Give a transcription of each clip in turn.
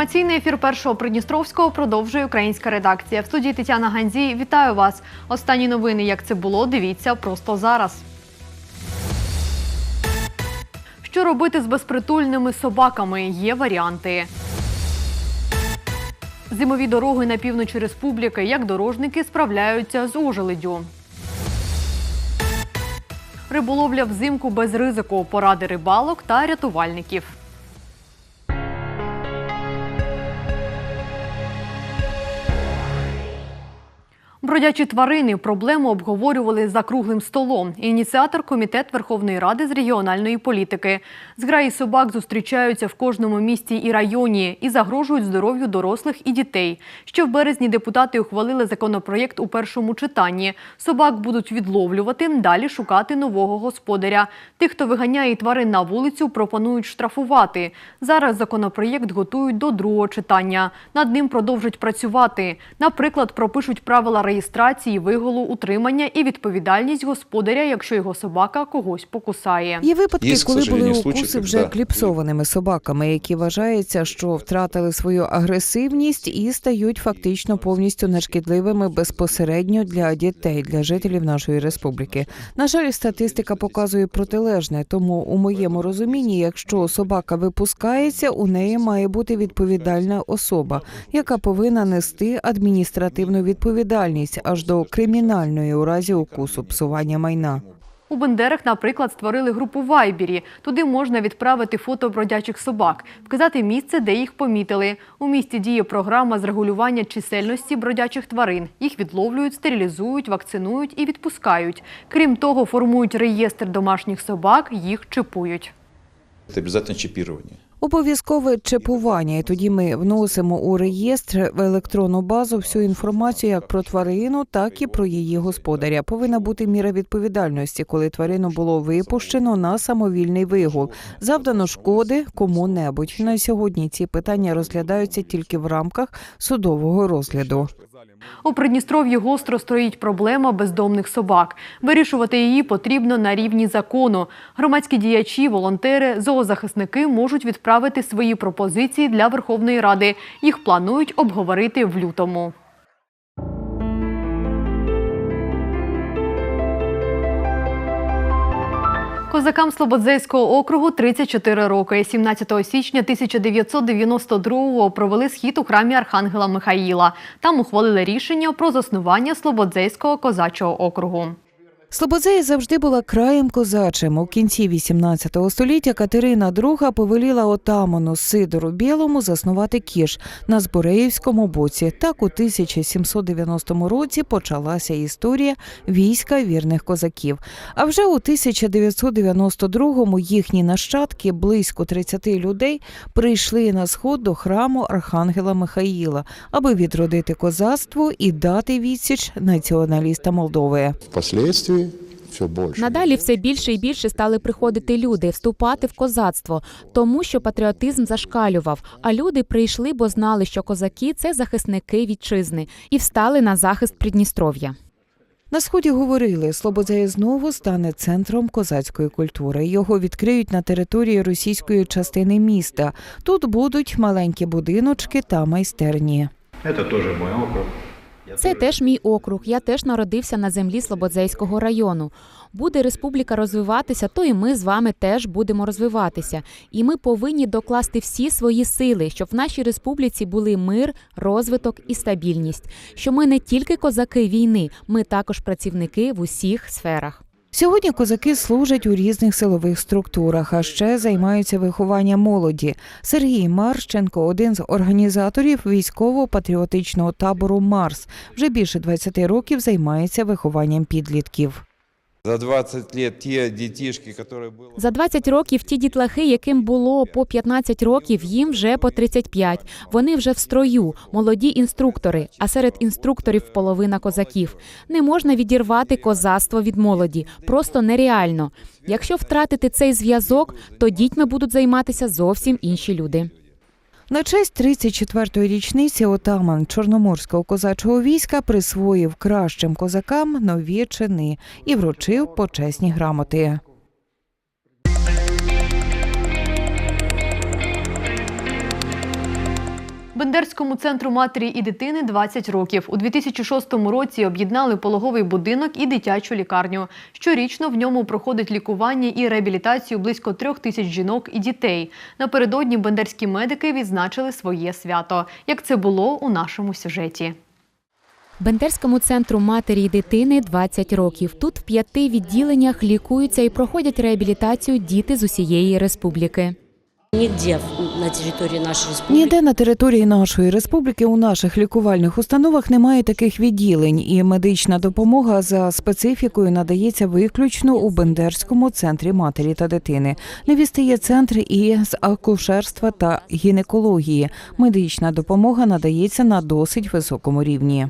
Інформаційний ефір першого Придністровського продовжує українська редакція. В студії Тетяна Ганзій. Вітаю вас. Останні новини, як це було, дивіться просто зараз. Що робити з безпритульними собаками? Є варіанти. Зимові дороги на півночі республіки, як дорожники справляються з ожеледю. Риболовля взимку без ризику, поради рибалок та рятувальників. Бродячі тварини проблему обговорювали за круглим столом. Ініціатор комітет Верховної Ради з регіональної політики. Зграї собак зустрічаються в кожному місті і районі і загрожують здоров'ю дорослих і дітей. Ще в березні депутати ухвалили законопроєкт у першому читанні. Собак будуть відловлювати, далі шукати нового господаря. Тих, хто виганяє тварин на вулицю, пропонують штрафувати. Зараз законопроєкт готують до другого читання. Над ним продовжать працювати. Наприклад, пропишуть правила реєстрації, виголу, утримання і відповідальність господаря, якщо його собака когось покусає. Є випадки, Є, коли були укуси вже кліпсованими собаками, які вважаються, що втратили свою агресивність і стають фактично повністю нешкідливими безпосередньо для дітей, для жителів нашої республіки. На жаль, статистика показує протилежне. Тому у моєму розумінні, якщо собака випускається, у неї має бути відповідальна особа, яка повинна нести адміністративну відповідальність аж до кримінальної у разі укусу псування майна. У Бендерах, наприклад, створили групу Вайбері. Туди можна відправити фото бродячих собак, вказати місце, де їх помітили. У місті діє програма з регулювання чисельності бродячих тварин. Їх відловлюють, стерилізують, вакцинують і відпускають. Крім того, формують реєстр домашніх собак, їх чипують. Это обязательно чипирование. Обов'язкове чипування, і тоді ми вносимо у реєстр в електронну базу всю інформацію як про тварину, так і про її господаря. Повинна бути міра відповідальності, коли тварину було випущено на самовільний вигул, завдано шкоди кому-небудь. На сьогодні ці питання розглядаються тільки в рамках судового розгляду. У Придністров'ї гостро стоїть проблема бездомних собак. Вирішувати її потрібно на рівні закону. Громадські діячі, волонтери, зоозахисники можуть відправити свої пропозиції для Верховної Ради. Їх планують обговорити в лютому. Козакам Слободзейського округу 34 роки. 17 січня 1992-го провели схід у храмі Архангела Михаїла. Там ухвалили рішення про заснування Слободзейського козачого округу. Слободзея завжди була краєм козачим. У кінці 18 століття Катерина II повеліла отаману Сидору Білому заснувати кіш на Збореївському боці. Так у 1790 році почалася історія війська вірних козаків. А вже у 1992-му їхні нащадки, близько 30 людей, прийшли на сход до храму Архангела Михаїла, аби відродити козацтво і дати відсіч націоналістам Молдови. Впоследствии все больше. Надалі все більше і більше стали приходити люди, вступати в козацтво, тому що патріотизм зашкалював. А люди прийшли, бо знали, що козаки це захисники вітчизни, і встали на захист Придністров'я. На сході говорили, Слободзея знову стане центром козацької культури. Його відкриють на території російської частини міста. Тут будуть маленькі будиночки та майстерні. Это тоже мой округ. Це теж мій округ. Я теж народився на землі Слободзейського району. Буде республіка розвиватися, то і ми з вами теж будемо розвиватися. І ми повинні докласти всі свої сили, щоб в нашій республіці були мир, розвиток і стабільність. Що ми не тільки козаки війни, ми також працівники в усіх сферах. Сьогодні козаки служать у різних силових структурах, а ще займаються вихованням молоді. Сергій Марщенко один з організаторів військово-патріотичного табору Марс. Вже більше 20 років займається вихованням підлітків. За 20 лет те детишки, которые было... За 20 років ті дітлахи, яким було по 15 років, їм вже по 35. Вони вже в строю, молоді інструктори. А серед інструкторів половина козаків. Не можна відірвати козацтво від молоді. Просто нереально. Якщо втратити цей зв'язок, то дітьми будуть займатися зовсім інші люди. На честь 34-ї річниці отаман Чорноморського козачого війська присвоїв кращим козакам нові чини і вручив почесні грамоти. Бендерському центру матері і дитини 20 років. У 2006 році об'єднали пологовий будинок і дитячу лікарню. Щорічно в ньому проходить лікування і реабілітацію близько трьох тисяч жінок і дітей. Напередодні бендерські медики відзначили своє свято. Як це було у нашому сюжеті? Бендерському центру матері і дитини 20 років. Тут в п'яти відділеннях лікуються і проходять реабілітацію діти з усієї республіки. Нигде в- на территории нашей республики Ніде на території нашої республіки у наших лікувальних установах немає таких відділень, і медична допомога за специфікою надається виключно у Бендерському центрі матері та дитини. Невісти є центри і з акушерства та гінекології. Медична допомога надається на досить високому рівні.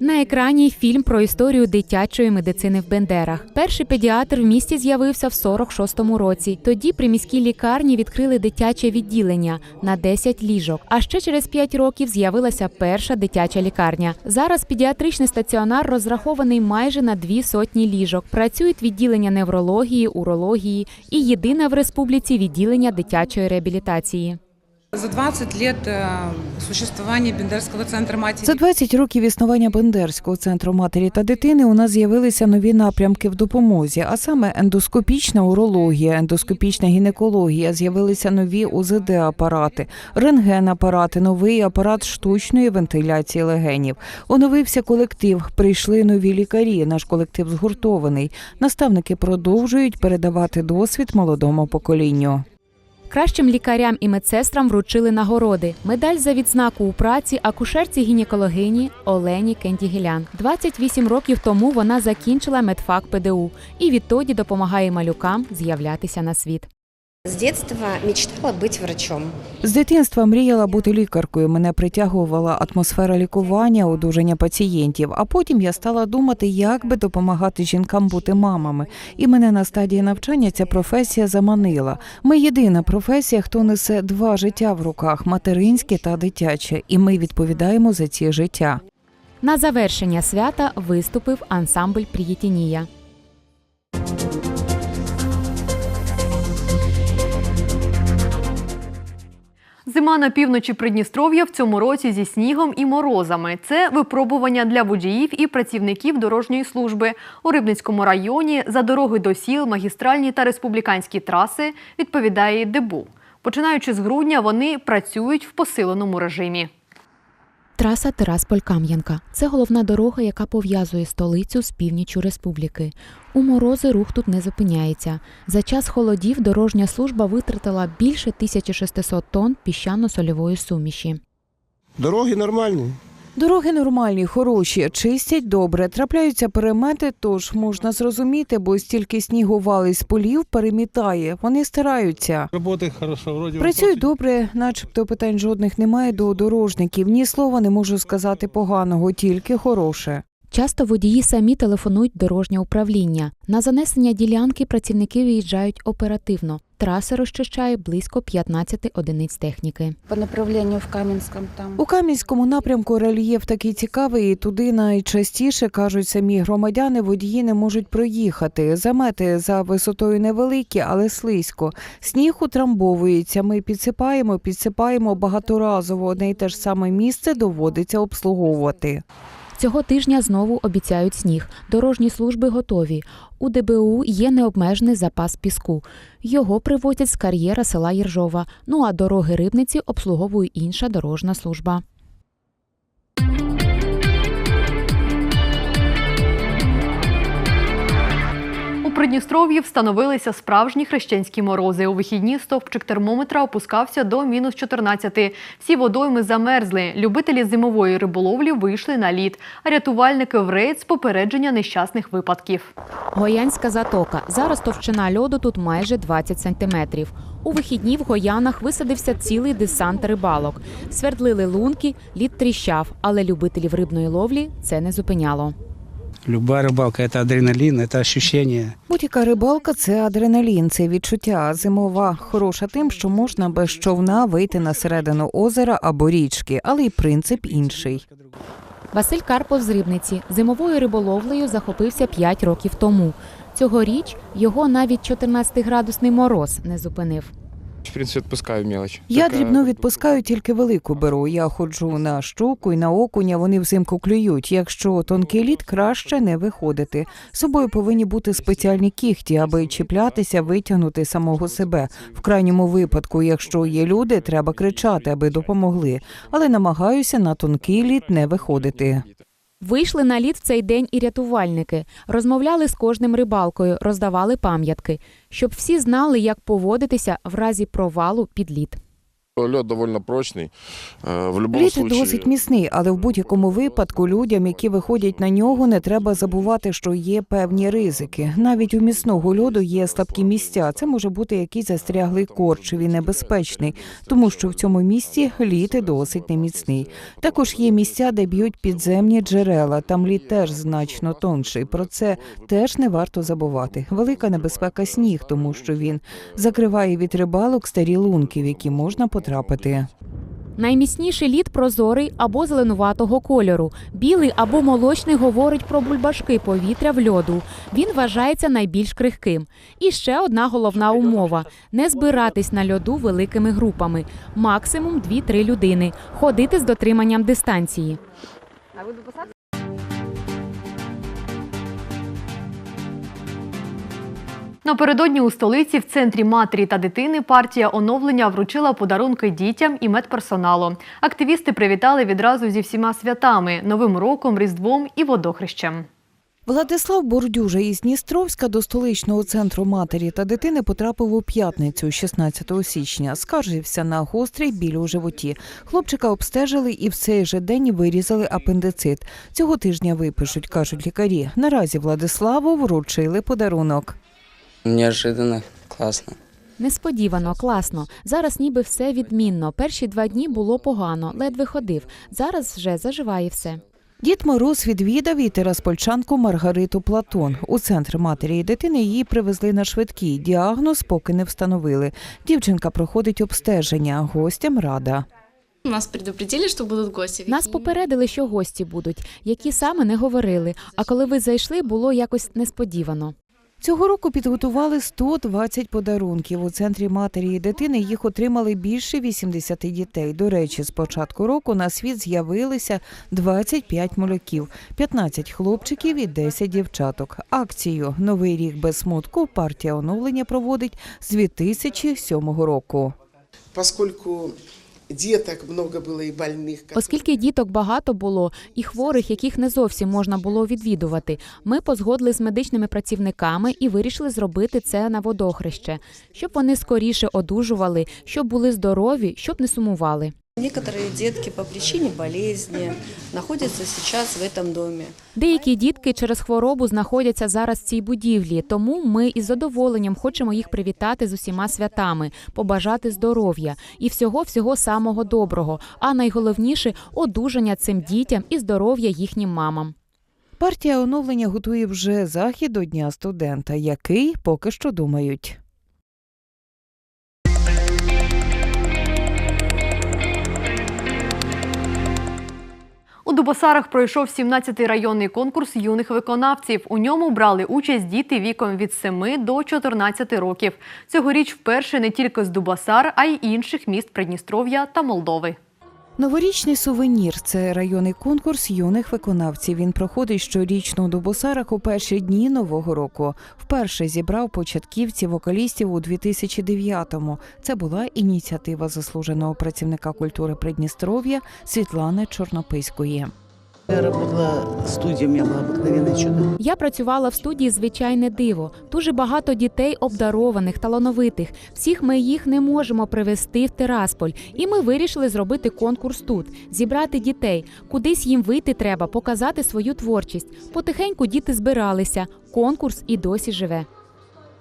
На екрані фільм про історію дитячої медицини в Бендерах. Перший педіатр в місті з'явився в 46-му році. Тоді при міській лікарні відкрили дитяче відділення на 10 ліжок. А ще через 5 років з'явилася перша дитяча лікарня. Зараз педіатричний стаціонар розрахований майже на дві сотні ліжок. Працюють відділення неврології, урології і єдине в республіці відділення дитячої реабілітації. За 20 лет э, существования Бендерского центра матери За 20 років існування Бендерського центру матері та дитини у нас з'явилися нові напрямки в допомозі, а саме ендоскопічна урологія, ендоскопічна гінекологія, з'явилися нові УЗД-апарати, рентген-апарати, новий апарат штучної вентиляції легенів. Оновився колектив, прийшли нові лікарі. Наш колектив згуртований. Наставники продовжують передавати досвід молодому поколінню. Кращим лікарям і медсестрам вручили нагороди. Медаль за відзнаку у праці акушерці гінекологині Олені Кендігілян. 28 років тому вона закінчила медфак ПДУ і відтоді допомагає малюкам з'являтися на світ. С детства мечтала быть врачом. З дитинства мріяла бути лікаркою. Мене притягувала атмосфера лікування, одужання пацієнтів. А потім я стала думати, як би допомагати жінкам бути мамами. І мене на стадії навчання ця професія заманила. Ми єдина професія, хто несе два життя в руках материнське та дитяче, і ми відповідаємо за ці життя. На завершення свята виступив ансамбль Приєтінія. Зима на півночі Придністров'я в цьому році зі снігом і морозами. Це випробування для водіїв і працівників дорожньої служби. У Рибницькому районі за дороги до сіл, магістральні та республіканські траси відповідає ДБУ. Починаючи з грудня, вони працюють в посиленому режимі. Траса Тирасполь-Кам'янка це головна дорога, яка пов'язує столицю з північю республіки. У морози рух тут не зупиняється. За час холодів дорожня служба витратила більше 1600 тонн піщано-сольової суміші. Дороги нормальні. Дороги нормальні, хороші, чистять добре. Трапляються перемети, тож можна зрозуміти, бо стільки снігу валить з полів перемітає. Вони стараються. Работает хорошо, вроде Працюють добре, начебто питань жодних немає до дорожників. Ні слова не можу сказати поганого, тільки хороше. Часто водії самі телефонують дорожнє управління. На занесення ділянки працівники виїжджають оперативно. Траси розчищає близько 15 одиниць техніки. по направлению в Каменском там. У Кам'янському напрямку рельєф такий цікавий, і туди найчастіше кажуть самі громадяни, водії не можуть проїхати. Замети за висотою невеликі, але слизько. Сніг утрамбовується. Ми підсипаємо, підсипаємо багаторазово. Одне й те ж саме місце доводиться обслуговувати. Цього тижня знову обіцяють сніг. Дорожні служби готові. У ДБУ є необмежений запас піску. Його привозять з кар'єра села Єржова. Ну а дороги рибниці обслуговує інша дорожна служба. Придністров'ї встановилися справжні хрещенські морози. У вихідні стовпчик термометра опускався до мінус 14. Всі водойми замерзли. Любителі зимової риболовлі вийшли на лід, а рятувальники в рейд з попередження нещасних випадків. Гоянська затока. Зараз товщина льоду тут майже 20 сантиметрів. У вихідні в Гоянах висадився цілий десант рибалок. Свердлили лунки, лід тріщав, але любителів рибної ловлі це не зупиняло. Любая рыбалка – это адреналин, это ощущение. Будь-яка рибалка це адреналін, це відчуття. Зимова хороша тим, що можна без човна вийти на середину озера або річки, але й принцип інший. Василь Карпов з Рибниці зимовою риболовлею захопився 5 років тому. Цьогоріч його навіть 14-градусний мороз не зупинив. В принципе, отпускаю мелочь. Я дрібно відпускаю, тільки велику беру. Я ходжу на щуку і на окуня, вони взимку клюють. Якщо тонкий лід, краще не виходити. З собою повинні бути спеціальні кіхті, аби чіплятися, витягнути самого себе. В крайньому випадку, якщо є люди, треба кричати, аби допомогли. Але намагаюся на тонкий лід не виходити. Вийшли на лід в цей день і рятувальники, розмовляли з кожним рибалкою, роздавали пам'ятки, щоб всі знали, як поводитися в разі провалу під лід. Лед довольно прочный. Э, В Лід случае... досить міцний, але в будь-якому випадку людям, які виходять на нього, не треба забувати, що є певні ризики. Навіть у міцного льоду є слабкі місця. Це може бути якийсь застряглий корч, він небезпечний, тому що в цьому місці лід досить неміцний. Також є місця, де б'ють підземні джерела. Там лід теж значно тонший. Про це теж не варто забувати. Велика небезпека сніг, тому що він закриває від рибалок старі лунки, в які можна потрапити. Найміцніший лід прозорий або зеленуватого кольору. Білий або молочний говорить про бульбашки повітря в льоду. Він вважається найбільш крихким. І ще одна головна умова: не збиратись на льоду великими групами, максимум 2-3 людини, ходити з дотриманням дистанції. Напередодні у столиці в центрі матері та дитини партія оновлення вручила подарунки дітям і медперсоналу. Активісти привітали відразу зі всіма святами Новим роком, Різдвом і водохрещем. Владислав Бордюжа із Дністровська до столичного центру матері та дитини потрапив у п'ятницю, 16 січня. Скаржився на гострий біль у животі. Хлопчика обстежили і в цей же день вирізали апендицит. Цього тижня випишуть, кажуть лікарі. Наразі Владиславу вручили подарунок. Неожиданно, классно. Несподівано, класно. Зараз ніби все відмінно. Перші два дні було погано, ледве ходив. Зараз вже заживає все. Дід Мороз відвідав і тераспольчанку Маргариту Платон. У центр матері і дитини її привезли на швидкій. Діагноз поки не встановили. Дівчинка проходить обстеження. Гостям рада. Нас предупредили, что будут гости. Нас попередили, що гості будуть, які саме не говорили. А коли ви зайшли, було якось несподівано. Цього року підготували 120 подарунків. У центрі матері і дитини їх отримали більше 80 дітей. До речі, з початку року на світ з'явилися 25 малюків, 15 хлопчиків і 10 дівчаток. Акцію Новий рік без смутку партія оновлення проводить з 2007 року. Поскольку деток много було і больних. Оскільки діток багато було і хворих, яких не зовсім можна було відвідувати, ми позгодили з медичними працівниками і вирішили зробити це на водохреще, щоб вони скоріше одужували, щоб були здорові, щоб не сумували. Некоторые детки по причине болезни находятся сейчас в этом доме. Деякі дітки через хворобу знаходяться зараз в цій будівлі, тому ми із задоволенням хочемо їх привітати з усіма святами, побажати здоров'я і всього всього самого доброго. А найголовніше одужання цим дітям і здоров'я їхнім мамам. Партія оновлення готує вже захід до Дня студента, який поки що думають. У Дубосарах пройшов 17-й районний конкурс юних виконавців. У ньому брали участь діти віком від 7 до 14 років. Цьогоріч вперше не тільки з Дубосар, а й інших міст Придністров'я та Молдови. Новорічний сувенір це районний конкурс юних виконавців. Він проходить щорічно у Дубосарах у перші дні нового року. Вперше зібрав початківців вокалістів у 2009-му. Це була ініціатива заслуженого працівника культури Придністров'я Світлани Чорнописької. Я работала студия, у меня было обыкновенное чудо. Я працювала в студії Звичайне диво. Дуже багато дітей обдарованих, талановитих. Всіх ми їх не можемо привезти в Тирасполь. І ми вирішили зробити конкурс тут, зібрати дітей. Кудись їм вийти треба, показати свою творчість. Потихеньку діти збиралися. Конкурс і досі живе.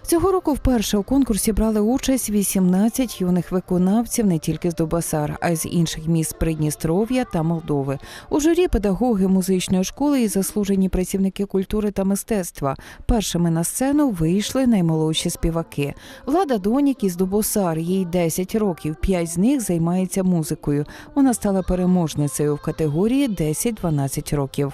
Цього року вперше у конкурсі брали участь 18 юних виконавців не тільки з Дубасар, а й з інших міст Придністров'я та Молдови. У журі педагоги музичної школи і заслужені працівники культури та мистецтва. Першими на сцену вийшли наймолодші співаки. Влада Донік із Дубосар, їй 10 років. П'ять з них займається музикою. Вона стала переможницею в категорії 10-12 років.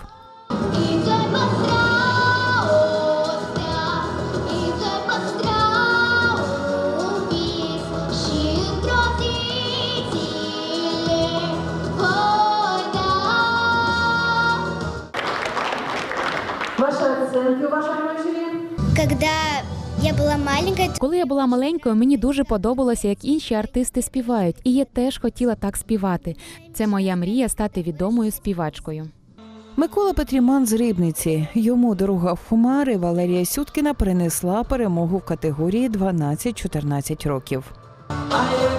Когда я была маленькая, Коли я була маленькою, мені дуже подобалося, як інші артисти співають, і я теж хотіла так співати. Це моя мрія стати відомою співачкою. Микола Петріман з Рибниці. Йому дорога в Хумари Валерія Сюткіна принесла перемогу в категорії 12-14 років. А Я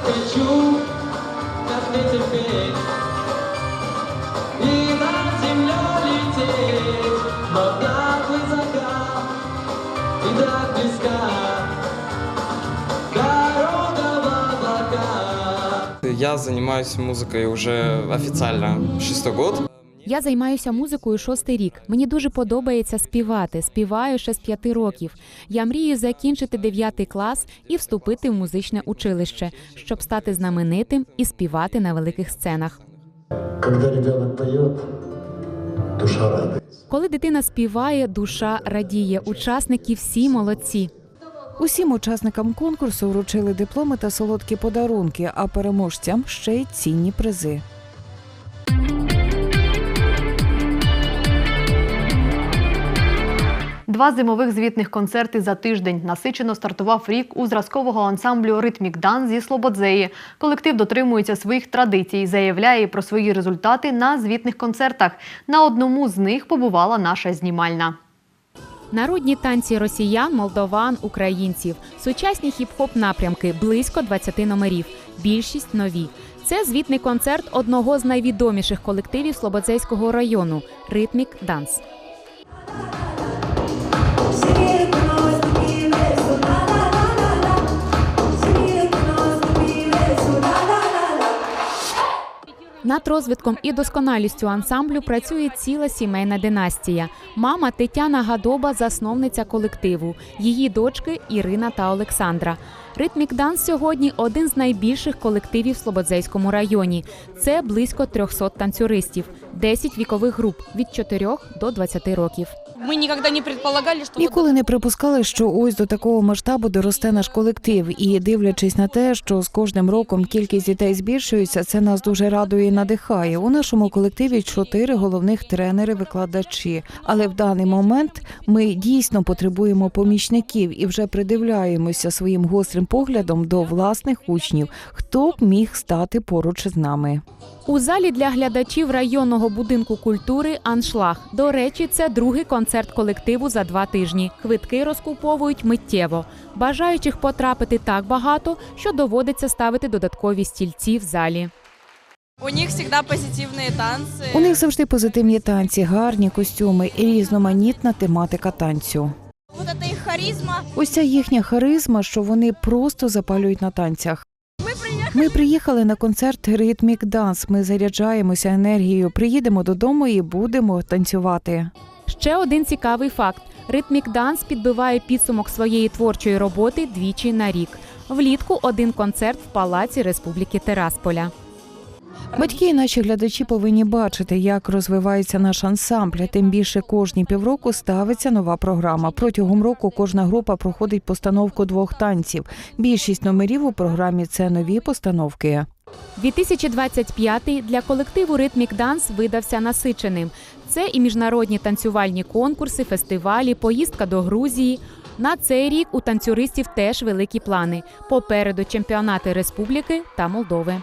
занимаюсь музыкой уже официально шестой год. Я займаюся музикою шостий рік. Мені дуже подобається співати. Співаю ще з п'яти років. Я мрію закінчити дев'ятий клас і вступити в музичне училище, щоб стати знаменитим і співати на великих сценах. Когда ребенок поет, душа радуется. Коли дитина співає, душа радіє. Учасники всі молодці. Усім учасникам конкурсу вручили дипломи та солодкі подарунки, а переможцям ще й цінні призи. Два зимових звітних концерти за тиждень. Насичено стартував рік у зразкового ансамблю Ритмік Дан зі Слободзеї. Колектив дотримується своїх традицій, заявляє про свої результати на звітних концертах. На одному з них побувала наша знімальна. Народні танці росіян, молдован, українців, сучасні хіп-хоп напрямки близько 20 номерів. Більшість нові. Це звітний концерт одного з найвідоміших колективів Слободзейського району Ритмік Данс. Над розвитком і досконалістю ансамблю працює ціла сімейна династія. Мама Тетяна Гадоба, засновниця колективу, її дочки Ірина та Олександра. Ритмік Данс сьогодні один з найбільших колективів в Слободзейському районі. Це близько 300 танцюристів, 10 вікових груп від 4 до 20 років. Мы никогда не предполагали, что... Ніколи не припускали, що ось до такого масштабу доросте наш колектив. І дивлячись на те, що з кожним роком кількість дітей збільшується, це нас дуже радує і надихає. У нашому колективі чотири головних тренери-викладачі. Але в даний момент ми дійсно потребуємо помічників і вже придивляємося своїм гострим поглядом до власних учнів, хто б міг стати поруч з нами. У залі для глядачів районного будинку культури Аншлаг. До речі, це другий концерт колективу за два тижні. Квитки розкуповують миттєво. Бажаючих потрапити так багато, що доводиться ставити додаткові стільці в залі. У них всегда позитивные танцы. У них завжди позитивні танці, гарні костюми і різноманітна тематика танцю. Вот это их харизма. Ось ця їхня харизма, що вони просто запалюють на танцях. Ми приїхали на концерт Ритмік Данс. Ми заряджаємося енергією. Приїдемо додому і будемо танцювати. Ще один цікавий факт: Ритмік Данс підбиває підсумок своєї творчої роботи двічі на рік. Влітку один концерт в палаці Республіки Терасполя. Батьки і наші глядачі повинні бачити, як розвивається наш ансамбль. Тим більше кожні півроку ставиться нова програма. Протягом року кожна група проходить постановку двох танців. Більшість номерів у програмі це нові постановки. 2025 для колективу Ритмік Данс видався насиченим. Це і міжнародні танцювальні конкурси, фестивалі, поїздка до Грузії. На цей рік у танцюристів теж великі плани. Попереду чемпіонати республіки та Молдови.